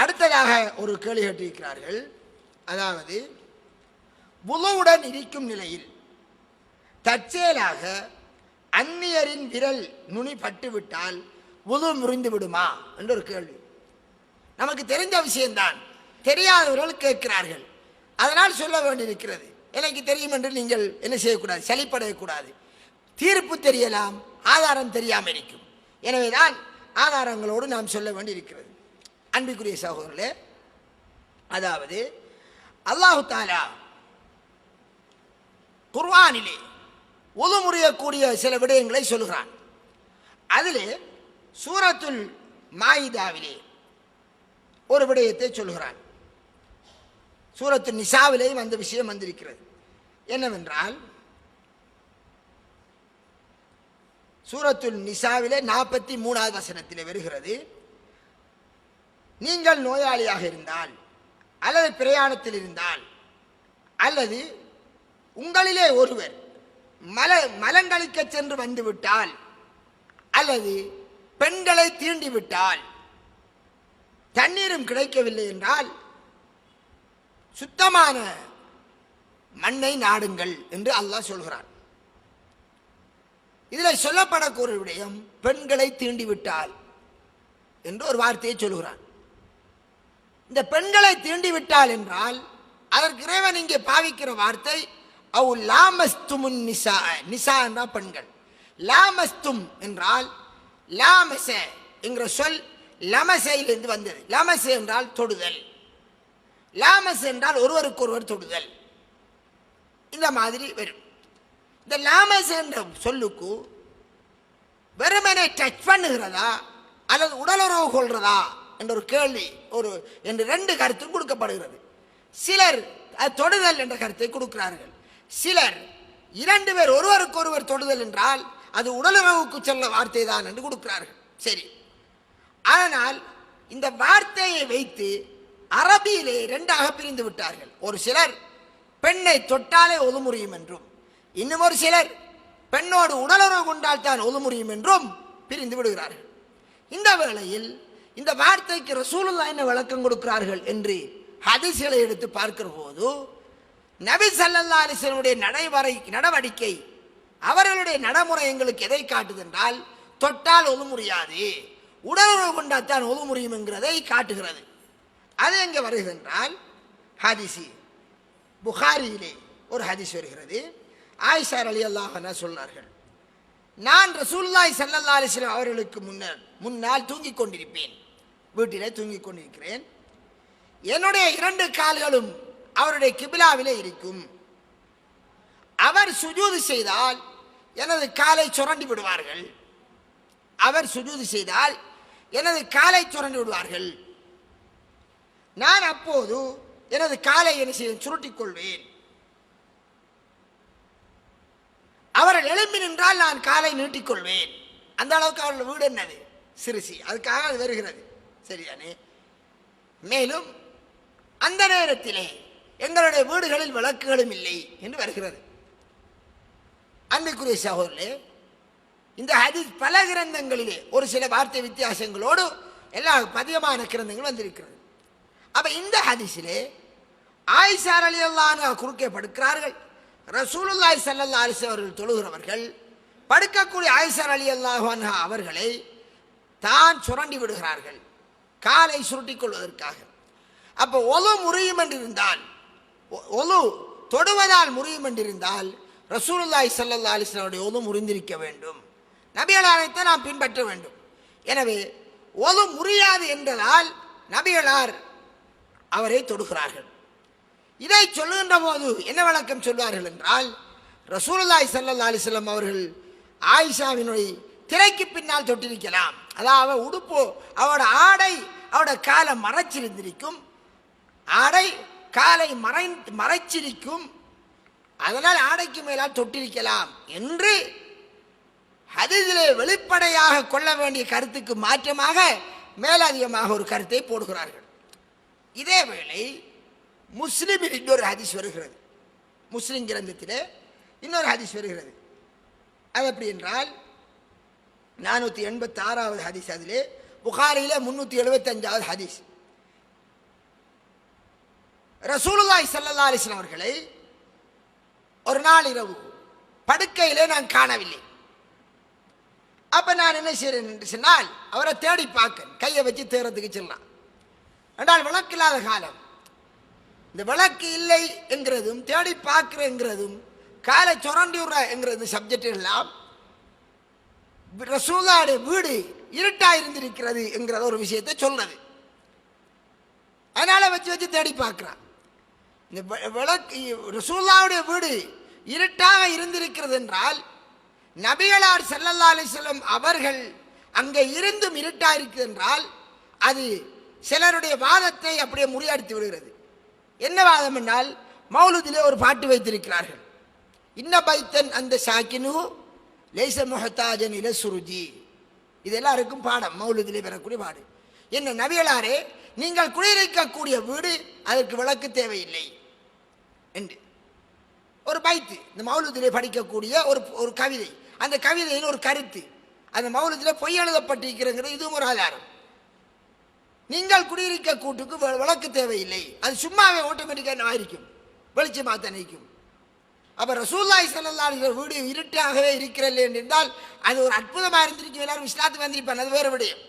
அடுத்ததாக ஒரு கேள்வி கேட்டிருக்கிறார்கள். அதாவது புலுவுடன் இருக்கும் நிலையில் தற்செயலாக அந்நியரின் விரல் நுனி பட்டுவிட்டால் உது முறிந்து விடுமா என்ற ஒரு கேள்வி. நமக்கு தெரிந்த விஷயம்தான். தெரியாதவர்கள் கேட்கிறார்கள். அதனால் சொல்ல வேண்டியிருக்கிறது. எனக்கு தெரியும் என்று நீங்கள் என்ன செய்யக்கூடாது? சளிப்படையக்கூடாது தீர்ப்பு தெரியலாம் ஆதாரம் தெரியாமல் இருக்கும். எனவேதான் ஆதாரங்களோடு நாம் சொல்ல வேண்டியிருக்கிறது. அன்பிற்குரிய சகோதரர்களே அதாவது அல்லாஹு தாலா குர்வானிலே ஒதுமுறையக்கூடிய சில விடயங்களை சொல்கிறான். அதில் சூரத்துல் மாயிதாவிலே ஒரு விடயத்தை சொல்கிறான். சூரத்து நிசாவிலேயும் அந்த விஷயம் வந்திருக்கிறது. என்னவென்றால் சூரத்துல் நிசாவிலே நாற்பத்தி மூணாவது வசனத்தில் வருகிறது. நீங்கள் நோயாளியாக இருந்தால் அல்லது பிரயாணத்தில் இருந்தால் அல்லது உங்களிலே ஒருவர் மல மலங்களிக்க சென்று வந்துவிட்டால் அல்லது பெண்களை தீண்டிவிட்டால் தண்ணீரும் கிடைக்கவில்லை என்றால் சுத்தமான மண்ணை நாடுங்கள் என்று அல்லாஹ் சொல்கிறான். இதில் சொல்லப்படக்கூடிய விடயம் பெண்களை தீண்டிவிட்டால் என்று ஒரு வார்த்தையை சொல்கிறான். இந்த பெண்களை தீண்டி விட்டாள் என்றால் அதற்கு இறைவன் இங்கே பாவிக்கிற வார்த்தை அவு லாமஸ்துமுன் நிசா நிசா என்றால் பெண்கள். லாமஸ்தும் என்றால் லாமச என்கிற சொல் லமசையிலிருந்து வந்தது. லமச என்றால் தொடுதல். லாமஸ் என்றால் ஒருவருக்கு ஒருவர் தொடுதல். இந்த மாதிரி வரும். இந்த லாமஸ் என்ற சொல்லுக்கு வெறுமனை டச் பண்ணுகிறதா அல்லது உடலுறவு கொள்றதா என்ற ஒரு கேள்வி ஒரு என்று ரெண்டு கருத்தும் கொடுக்கப்படுகிறது. சிலர் தொடுதல் என்ற கருத்தை கொடுக்கிறார்கள். சிலர் இரண்டு பேர் ஒருவருக்கொருவர் தொடுதல் என்றால் அது உடலுறவுக்கு செல்ல வார்த்தை தான் என்று கொடுக்கிறார்கள். சரி. ஆனால் இந்த வார்த்தையை வைத்து அரபியிலே ரெண்டாக பிரிந்து விட்டார்கள். ஒரு சிலர் பெண்ணை தொட்டாலே ஒதுமுறியும் என்றும். இன்னும் ஒரு சிலர் பெண்ணோடு உடலுறவு கொண்டால் தான் ஒதுமுறியும் என்றும் பிரிந்து விடுகிறார்கள். இந்த வேளையில் இந்த வார்த்தைக்கு ரசூலுல்லா என்ன விளக்கம் கொடுக்கிறார்கள் என்று ஹதிசிகளை எடுத்து பார்க்கிற போது நபி சல்லல்லா அலிசனுடைய நடைமுறை நடவடிக்கை அவர்களுடைய நடைமுறை எங்களுக்கு எதை காட்டுதென்றால் தொட்டால் ஒது முடியாது உடலுறவு கொண்டாத்தான் ஒது முடியும் என்கிறதை காட்டுகிறது. அது எங்கே வருகிறதென்றால் ஹதிசி புகாரியிலே ஒரு ஹதிஸ் வருகிறது. ஆயிஷார் அலி அல்லாஹ் சொன்னார்கள் நான் ரசூல்லாய் சல்லல்லா அலிஸ்லாம் அவர்களுக்கு முன்னர் முன்னால் தூங்கிக் கொண்டிருப்பேன். வீட்டிலே தூங்கிக் கொண்டிருக்கிறேன். என்னுடைய இரண்டு கால்களும் அவருடைய கிபிலாவிலே இருக்கும். அவர் சுஜூது செய்தால் எனது காலை சுரண்டி விடுவார்கள். அவர் சுஜூது செய்தால் எனது காலை சுரண்டி விடுவார்கள். நான் அப்போது எனது காலை என்ன செய்ய சுருட்டிக் கொள்வேன். அவர்கள் எழும்பி நின்றால் நான் காலை நீட்டிக்கொள்வேன் அந்த அளவுக்கு அவர்கள் வீடு என்னது? சிறுசி. அதுக்காக அது வருகிறது. சரிதானே மேலும் அந்த நேரத்திலே எங்களுடைய வீடுகளில் விளக்குகளும் இல்லை என்று வருகிறது. அன்புக்குரிய சகோதரே இந்த ஹதீஸ் பல கிரந்தங்களிலே ஒரு சில வார்த்தை வித்தியாசங்களோடு எல்லா பதியமான கிரந்தங்களும் வந்திருக்கிறது. அப்ப இந்த ஹதீஸிலே ஆயிஷார் அலி அல்லாஹ் குறுக்கே படுக்கிறார்கள். ரசூலுல்லாய் சல்லல்லா அலிஸ் அவர்கள் தொழுகிறவர்கள் படுக்கக்கூடிய ஆயிஷார் அலி அல்லாஹான் அவர்களை தான் சுரண்டி விடுகிறார்கள். காலை சுருட்டிக் கொள்வதற்காக அப்போ ஒலு முறியும் என்றிருந்தால் ஒ- ஒலு தொடுவதால் முறியும் என்றிருந்தால் ரசூலுல்லாய் சல்லா அலிஸ்லாவுடைய ஒலு முறிந்திருக்க வேண்டும். நபிகளாரைத்தான் நாம் பின்பற்ற வேண்டும். எனவே ஒலு முறியாது என்றதால் நபிகளார் அவரை தொடுகிறார்கள். இதை சொல்லுகின்ற போது என்ன விளக்கம் சொல்வார்கள் என்றால் ரசூலுல்லாய் சல்லா அலிஸ்லாம் அவர்கள் ஆயிஷாவினுடைய திரைக்கு பின்னால் தொட்டிருக்கலாம். அதாவது உடுப்பு அவனோட ஆடை அவனோட காலை மறைச்சிருந்திருக்கும். ஆடை காலை மறை மறைச்சிருக்கும். அதனால் ஆடைக்கு மேலால் தொட்டிருக்கலாம் என்று ஹதீஸிலே வெளிப்படையாக கொள்ள வேண்டிய கருத்துக்கு மாற்றமாக மேலதிகமாக ஒரு கருத்தை போடுகிறார்கள். இதேவேளை முஸ்லிமில் இன்னொரு ஹதீஸ் வருகிறது. முஸ்லிம் கிரந்தத்திலே இன்னொரு ஹதீஸ் வருகிறது. அது எப்படி என்றால் நானூற்றி எண்பத்தி ஆறாவது ஹதீஸ் அதிலே புகாரியில் முந்நூற்றி எழுபத்தஞ்சாவது ஹதீஸ். ரசூலுல்லாய் சல்லா அலிஸ்லாம் அவர்களை ஒரு நாள் இரவு படுக்கையிலே நான் காணவில்லை. அப்போ நான் என்ன செய்கிறேன் என்று சொன்னால் அவரை தேடி பார்க்க கையை வச்சு தேர்றதுக்கு செல்லலாம். ஆனால் விளக்கு இல்லாத காலம். இந்த விளக்கு இல்லை என்கிறதும் தேடி பார்க்கிறேங்கிறதும் காலை சுரண்டி விடுற என்கிறது சப்ஜெக்ட் எல்லாம் ரசூல்லாவுடைய வீடு இருட்டாக இருந்திருக்கிறது என்கிற ஒரு விஷயத்தை சொல்றது. அதனால் வச்சு வச்சு தேடி பார்க்கிறான். இந்த விளக்கு ரசூல்லாவுடைய வீடு இருட்டாக இருந்திருக்கிறது என்றால் நபிகளார் செல்லல்லா அலைஹி அவர்கள் அங்கே இருந்தும் இருட்டாக இருக்குது என்றால் அது சிலருடைய வாதத்தை அப்படியே முறியடித்து விடுகிறது. என்ன வாதம் என்றால் மௌலுதிலே ஒரு பாட்டு வைத்திருக்கிறார்கள். இன்ன பைத்தன் அந்த சாக்கினு லேச முஹத்தாஜன் இல சுருஜி. இது எல்லாருக்கும் பாடம் மௌலுதிலே பெறக்கூடிய பாடு. என்ன நவியலாரே நீங்கள் குடியிருக்கக்கூடிய வீடு அதற்கு விளக்கு தேவையில்லை. என்று. ஒரு பைத்து இந்த மௌலத்திலே படிக்கக்கூடிய ஒரு ஒரு கவிதை. அந்த கவிதையின் ஒரு கருத்து. அந்த மௌலத்தில் பொய் எழுதப்பட்டிருக்கிறது இதுவும் ஒரு ஆதாரம். நீங்கள் குடியிருக்க கூட்டுக்கு விளக்கு தேவையில்லை. அது சும்மாவே ஆட்டோமேட்டிக்காக ஆயிருக்கும்? வெளிச்சமாக தான் நிற்கும் அப்போ ரசூல்லாய் ஸல்லல்லாஹு வீடு இருட்டாகவே இருக்கிறல்ல என்றால் அது ஒரு அற்புதமாக இருந்திருக்கும். எல்லாரும் இஸ்லாத்துக்கு வந்திருப்பான் அது வேறு விடையும்.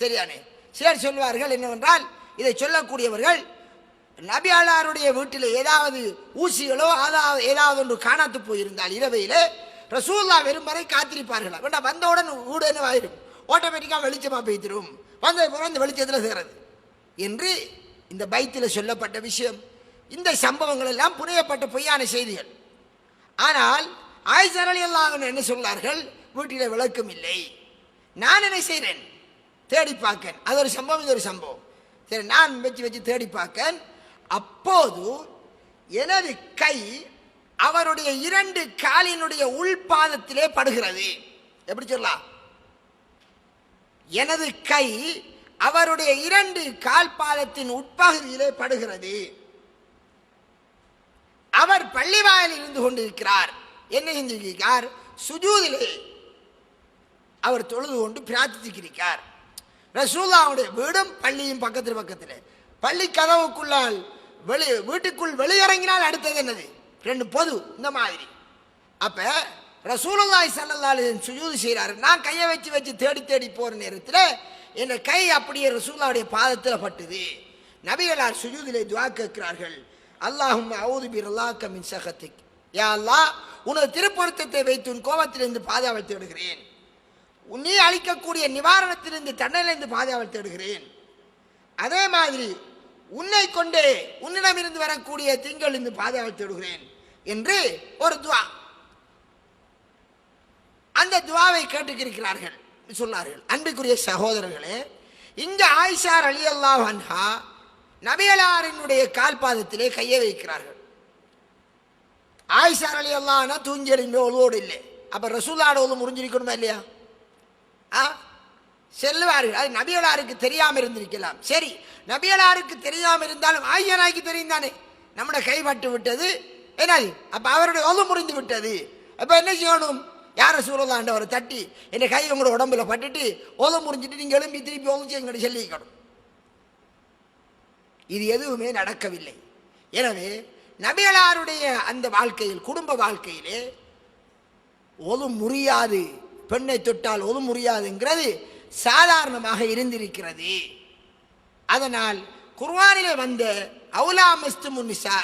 சரியானே சிலர் சொல்வார்கள் என்னவென்றால் இதை சொல்லக்கூடியவர்கள் நபியாளாருடைய வீட்டில் ஏதாவது ஊசிகளோ அதாவது ஏதாவது ஒன்று காணாத்து போயிருந்தால் இரவையில் ரசூல்லா வெறும் வரை காத்திருப்பார்களா? வேண்டாம் வந்தவுடன் வீடு என்னவாயிரும்? ஆட்டோமேட்டிக்காக வெளிச்சமாக பெய்திரும் வந்த பிறகு இந்த வெளிச்சத்தில் சேர்றது என்று இந்த பைத்தில் சொல்லப்பட்ட விஷயம். இந்த சம்பவங்கள் எல்லாம் புனையப்பட்ட பொய்யான செய்திகள். ஆனால் ஆயிஷர் அலி அல்லாஹ் என்ன சொன்னார்கள்? வீட்டில் விளக்கம் இல்லை. நான் என்ன செய்கிறேன் தேடி பார்க்கேன். அது ஒரு சம்பவம் இது ஒரு சம்பவம். சரி நான் வச்சு வச்சு தேடி பார்க்கேன். அப்போது எனது கை அவருடைய இரண்டு காலினுடைய உள்பாதத்திலே படுகிறது. எப்படி சொல்லலாம்? எனது கை அவருடைய இரண்டு கால் பாதத்தின் உட்பகுதியிலே படுகிறது. அவர் பள்ளிவாயில் இருந்து கொண்டிருக்கிறார். என்ன செஞ்சிருக்கிறார் சுஜூதிலே அவர் தொழுது கொண்டு பிரார்த்தித்திருக்கிறார். ரசூல்லாவுடைய வீடும் பள்ளியும் பக்கத்தில் பக்கத்தில். பள்ளி கதவுக்குள்ளால் வெளி வீட்டுக்குள் வெளியிறங்கினால் அடுத்தது என்னது? ரெண்டு பொது இந்த மாதிரி. அப்போ ரசூலுல்லாஹி ஸல்லல்லாஹு சுஜூது செய்கிறாரு. நான் கையை வச்சு வச்சு தேடி தேடி போகிற நேரத்தில் என் கை அப்படியே ரசூலாவுடைய பாதத்தில் பட்டுது. நபிகளார் சுஜூதிலே துவா கேட்கிறார்கள். அல்லாஹும் அவுது பிர்லாக்க கமின் சகத்திக். யா அல்லாஹ் உனது திருப்பொருத்தத்தை வைத்து உன் கோபத்திலிருந்து பாதுகாவல் தேடுகிறேன். நீ அளிக்கக்கூடிய நிவாரணத்திலிருந்து தண்டனிலிருந்து பாதுகாவல் தேடுகிறேன். அதே மாதிரி உன்னை கொண்டே உன்னிடமிருந்து வரக்கூடிய திங்களிலிருந்து பாதுகாவல் தேடுகிறேன் என்று ஒரு துவா. அந்த துவாவை கேட்டுக்கிருக்கிறார்கள் சொன்னார்கள். அன்புக்குரிய சகோதரர்களே இங்க ஆயிஷார் அலி அல்லாஹ் அன்ஹா நபியலாரினுடைய கால்பாதத்திலே கையை வைக்கிறார்கள். ஆயிஷார் அலி அல்லாஹ்னா தூங்கி எழும்பி ஒழுவோடு இல்லை. அப்போ ரசூலாட ஒழு முறிஞ்சிருக்கணுமா இல்லையா? ஆ? செல்வார்கள் அது நபியலாருக்கு தெரியாமல் இருந்திருக்கலாம். சரி நபியலாருக்கு தெரியாமல் இருந்தாலும் ஆய்யனாய்க்கு தெரியும் தானே. நம்மளை கைப்பட்டு விட்டது. என்னது? அப்போ அவருடைய ஒழு முறிந்து விட்டது. அப்போ என்ன செய்யணும்? யார சூழலாண்டவரை தட்டி என் கை உங்களோட உடம்புல பட்டுட்டு ஓத முறிஞ்சிட்டு நீங்கள் எழும்பி திருப்பி ஒழிச்சு எங்கிட்ட சொல்லிக்கணும். இது எதுவுமே நடக்கவில்லை. எனவே நபியலாருடைய அந்த வாழ்க்கையில் குடும்ப வாழ்க்கையிலே ஒது முறியாது பெண்ணை தொட்டால் ஒது முறியாதுங்கிறது சாதாரணமாக இருந்திருக்கிறது. அதனால் குர்வானிலே வந்த அவுலா மஸ்து முன்னிசா